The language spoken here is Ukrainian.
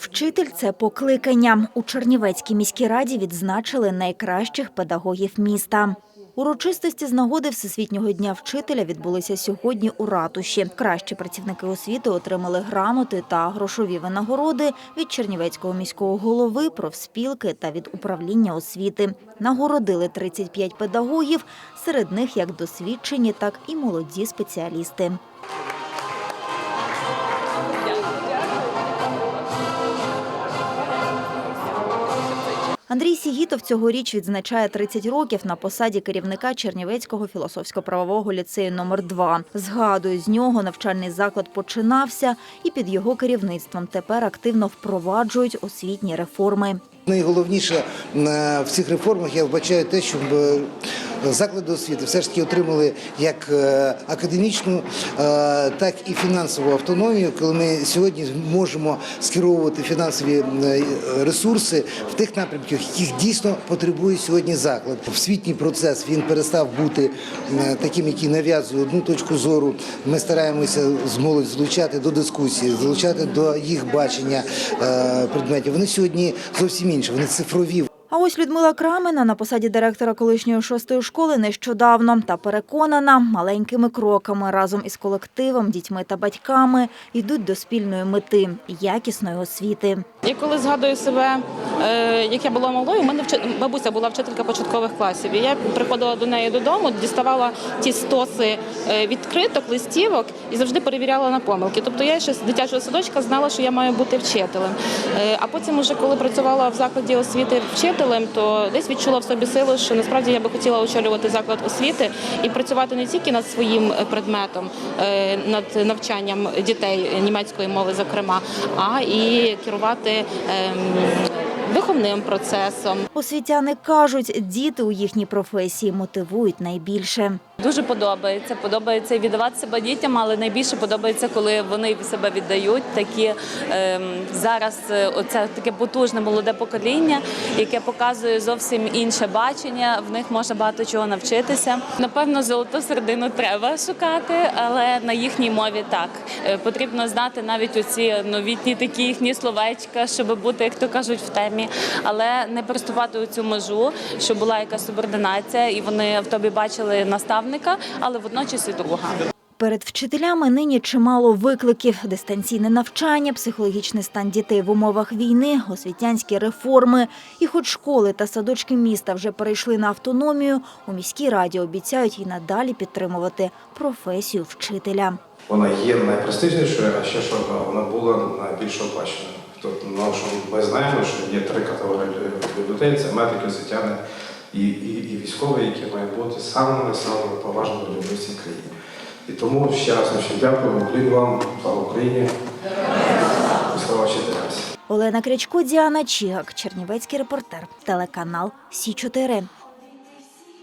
Вчитель це покликання. У Чернівецькій міській раді відзначили найкращих педагогів міста. Урочистості з нагоди Всесвітнього дня вчителя відбулися сьогодні у ратуші. Кращі працівники освіти отримали грамоти та грошові винагороди від Чернівецького міського голови, профспілки та від управління освіти. Нагородили 35 педагогів, серед них як досвідчені, так і молоді спеціалісти. Андрій Сігітов цьогоріч відзначає 30 років на посаді керівника Чернівецького філософсько-правового ліцею номер 2 Згадує, з нього навчальний заклад починався, і під його керівництвом тепер активно впроваджують освітні реформи. Найголовніше е, в цих реформах я вбачаю те, щоб е, заклади освіти все ж таки отримали як е, академічну, е, так і фінансову автономію, коли ми сьогодні можемо скеровувати фінансові е, ресурси в тих напрямках, яких дійсно потребує сьогодні заклад. Освітній процес він перестав бути таким, який нав'язує одну точку зору. Ми стараємося з молодь залучати до дискусії, залучати до їх бачення предметів. Вони сьогодні зовсім інші, вони цифрові. А ось Людмила Крамена на посаді директора колишньої шостої школи нещодавно та переконана, маленькими кроками разом із колективом, дітьми та батьками йдуть до спільної мети якісної освіти. Я коли згадую себе, як я була малою, у мене бабуся була вчителька початкових класів. І я приходила до неї додому, діставала ті стоси е, відкриток, листівок і завжди перевіряла на помилки. Тобто я ще з дитячого садочка знала, що я маю бути вчителем. Е, А потім, уже коли працювала в закладі освіти вчителем, то десь відчула в собі силу, що насправді я би хотіла очолювати заклад освіти і працювати не тільки над своїм е, предметом, е, над навчанням дітей німецької мови, зокрема, а і керувати виховним процесом. Освітяни кажуть, діти у їхній професії мотивують найбільше. Дуже подобається. Подобається віддавати себе дітям, але найбільше подобається, коли вони себе віддають. Такі ем, зараз е, оце таке потужне молоде покоління, яке показує зовсім інше бачення. В них можна багато чого навчитися. Напевно, золоту середину треба шукати, але на їхній мові так Е, потрібно знати навіть оці новітні такі їхні словечка, щоб бути, як то кажуть, в темі, але не переступати у цю межу, щоб була якась субординація, і вони в тобі бачили наставника, але водночас і друга. Перед вчителями нині чимало викликів: дистанційне навчання, психологічний стан дітей в умовах війни, освітянські реформи. І хоч школи та садочки міста вже перейшли на автономію, у міській раді обіцяють і надалі підтримувати професію вчителя. Вона є найпрестижнішою, а ще що вона була найбільш оплаченою. Тобто, ну, що ми знаємо, що є три категорії людей: це медики, освітяни і, і, і військові, які мають бути самими самими поважними людьми в цій країні. І тому ще раз вам дякую, Уклін вам, слава Україні, слава вчителям. Олена Крячко, Діана Чігак, Чернівецький репортер, телеканал Сі 4